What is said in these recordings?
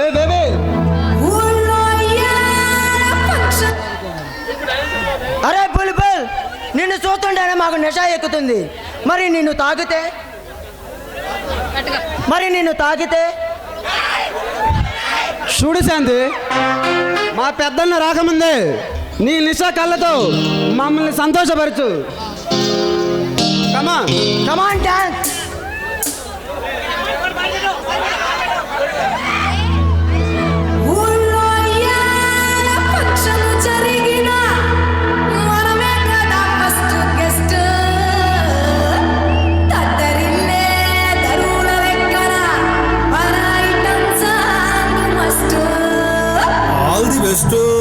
ఏ baby. అరే బుల్బుల్ నిన్ను చూస్తుంటేనే మాకు నిష ఎక్కుతుంది. మరి నిన్ను తాగితే? మరి నిన్ను తాగితే? చూడు శాంతి మా పెద్దన్న రాకముందే నీ నిష కళ్ళతో మమ్మల్ని సంతోషపరచు. Come come on dance understood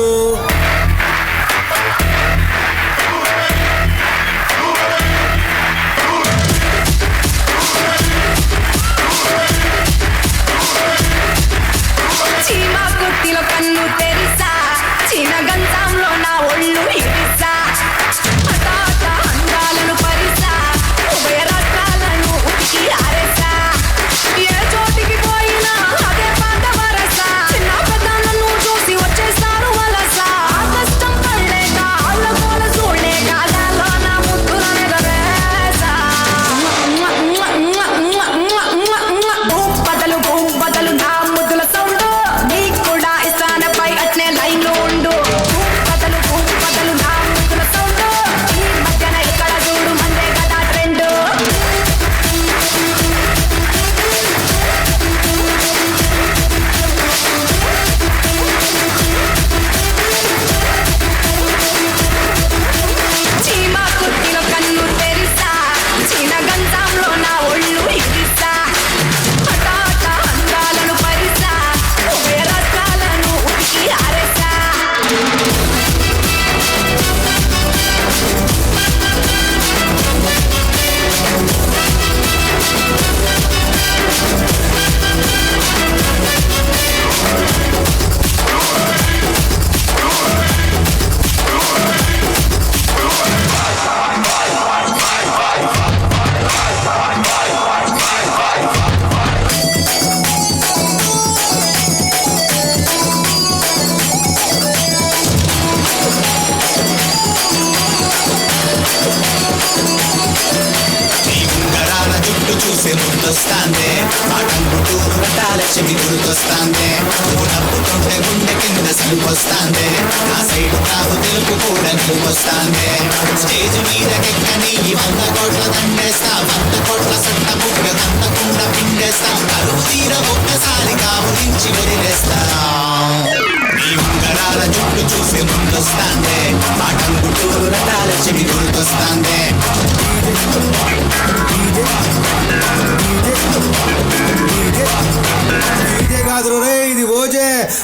చూసే ముందొస్తాందే రటాల చెవి గుర్తొస్తాందే నువ్వు నవ్వుతుంటే గుండె కింద సలుపొస్తాందే నా సైడ్ తాగు తెలుపు కూడా నిలుపొస్తాందే స్టేజ్ మీద కెక్కని వంద కోట్ల దండేస్తా వంద కోట్ల సట్ట బుగ్గ దండకుండా పిండేస్తా కరువు తీర ఒక్కసారి కావులించి వదిలేస్తా నీ ఉంగరాల జుట్టు చూసే ముందొస్తాందే అటంగుటూ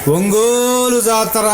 ఒంగోలు జాతర.